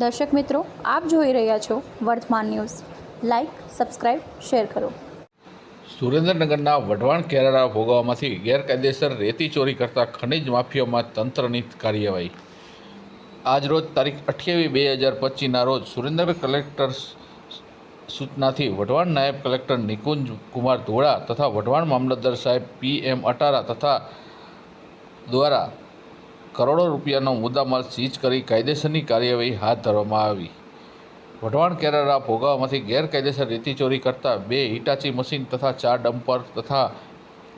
દર્શક મિત્રો, આપ જોઈ રહ્યા છો વર્તમાન ન્યૂઝ. લાઇક સબસ્ક્રાઇબ શેર કરો. સુરેન્દ્રનગરના વઢવાણ કેરારા ભોગવામાંથી ગેરકાયદેસર રેતી ચોરી કરતા ખનિજ માફિયામાં તંત્રની કાર્યવાહી. આજરોજ તારીખ અઠ્યાવીસ બે હજાર પચીસના રોજ સુરેન્દ્રનગર કલેક્ટર સૂચનાથી વઢવાણ નાયબ કલેક્ટર નિકુંજ કુમાર ધોળા તથા વઢવાણ મામલતદાર સાહેબ પી એમ અટારા તથા દ્વારા કરોડો રૂપિયાનો મુદ્દામાલ સીઝ કરી કાયદેસરની કાર્યવાહી હાથ ધરવામાં આવી. વઢવાણ કેરારા ભોગાવામાંથી ગેરકાયદેસર રેતી ચોરી કરતા બે હિટાચી મશીન તથા ચાર ડમ્પર તથા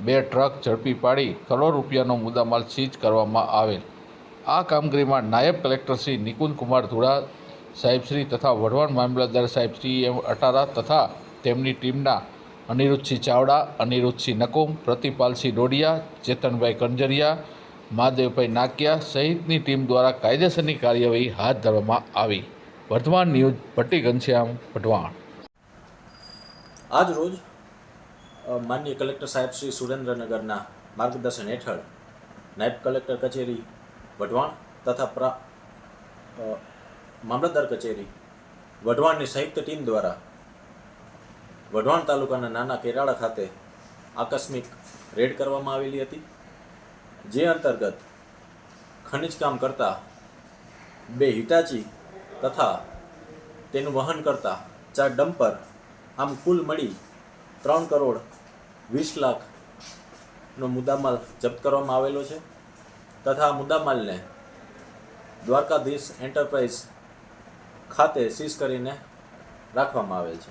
બે ટ્રક ઝડપી પાડી કરોડો રૂપિયાનો મુદ્દામાલ સીઝ કરવામાં આવેલ. આ કામગીરીમાં નાયબ કલેક્ટર શ્રી નિકુંજ કુમાર ધુડા સાહેબશ્રી તથા વઢવાણ મામલતદાર સાહેબ શ્રી એમ અટારા તથા તેમની ટીમના અનિરુદ્ધસિંહ ચાવડા, અનિરુદ્ધસિંહ નકુમ, પ્રતિપાલસિંહ ડોડિયા, ચેતનભાઈ કંજરિયા મહાદેવભાઈ નાકિયા સહિતની ટીમ દ્વારા કાયદેસરની કાર્યવાહી હાથ ધરવામાં આવી. વર્ધમાન ન્યૂઝ ભટ્ટી ઘનશ્યામ વઢવાણ આજ રોજ માન્ય કલેક્ટર સાહેબ શ્રી સુરેન્દ્રનગરના માર્ગદર્શન હેઠળ નાયબ કલેક્ટર કચેરી વઢવાણ તથા પ્રા મામલતદાર કચેરી વઢવાણની સંયુક્ત ટીમ દ્વારા વઢવાણ તાલુકાના નાના કેરાળા ખાતે આકસ્મિક રેડ કરવામાં આવેલી હતી. જે અંતર્ગત ખનિજ કામ કરતા બે હિટાચી તથા તેનું વહન કરતા ચાર ડમ્પર, આમ કુલ મળી ત્રણ કરોડ વીસ લાખનો મુદ્દામાલ જપ્ત કરવામાં આવેલો છે તથા મુદ્દામાલને દ્વારકાધીશ એન્ટરપ્રાઇઝ ખાતે સીઝ કરીને રાખવામાં આવેલ છે.